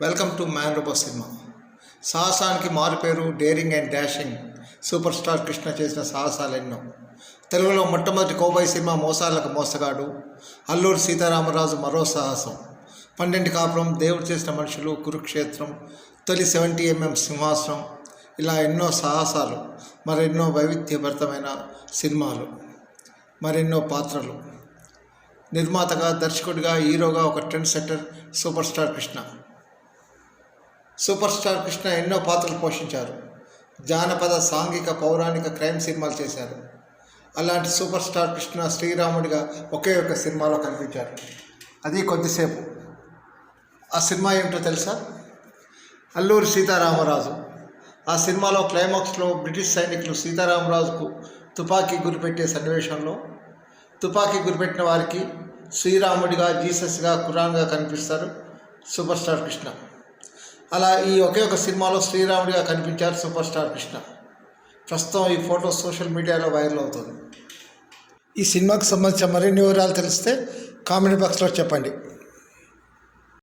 Welcome to మ్యాన్ రూపో cinema. సాహసానికి మారుపేరు daring and dashing. Super star Krishna చేసిన సాహసాలు ఎన్నో. తెలుగులో మొట్టమొదటి కోబాయి సినిమా మోసాలకు మోసగాడు. అల్లూరి సీతారామరాజు మరో సాహసం. పన్నెండు కాపురం దేవుడు చేసిన మనుషులు కురుక్షేత్రం తొలి సెవెంటీ ఎంఎం సింహాసనం. ఇలా ఎన్నో సాహసాలు మరెన్నో వైవిధ్యభరితమైన సినిమాలు మరెన్నో పాత్రలు. నిర్మాతగా దర్శకుడిగా హీరోగా ఒక trend setter super star Krishna. Super star Krishna ఎన్నో పాత్రలు పోషించారు. జానపద సాంఘిక పౌరాణిక క్రైమ్ సినిమాలు చేశారు. అలాంటి సూపర్ స్టార్ కృష్ణ శ్రీరాముడిగా ఒకే ఒక సినిమాలో కనిపించారు. అది కొద్దిసేపు. ఆ సినిమా ఏమిటో తెలుసా? అల్లూరి సీతారామరాజు. ఆ సినిమాలో క్లైమాక్స్లో బ్రిటిష్ సైనికులు సీతారామరాజుకు తుపాకీ గురిపెట్టే సన్నివేశంలో తుపాకీ గురిపెట్టిన వారికి శ్రీరాముడిగా జీసస్గా కురాన్గా కనిపిస్తారు సూపర్ స్టార్ కృష్ణ. అలా ఈ ఒకే ఒక సినిమాలో శ్రీరాముడిగా కనిపించారు సూపర్ స్టార్ కృష్ణ. ప్రస్తుతం ఈ ఫోటో సోషల్ మీడియాలో వైరల్ అవుతుంది. ఈ సినిమాకు సంబంధించిన మరిన్ని వివరాలు తెలిస్తే కామెంట్ బాక్స్లో చెప్పండి.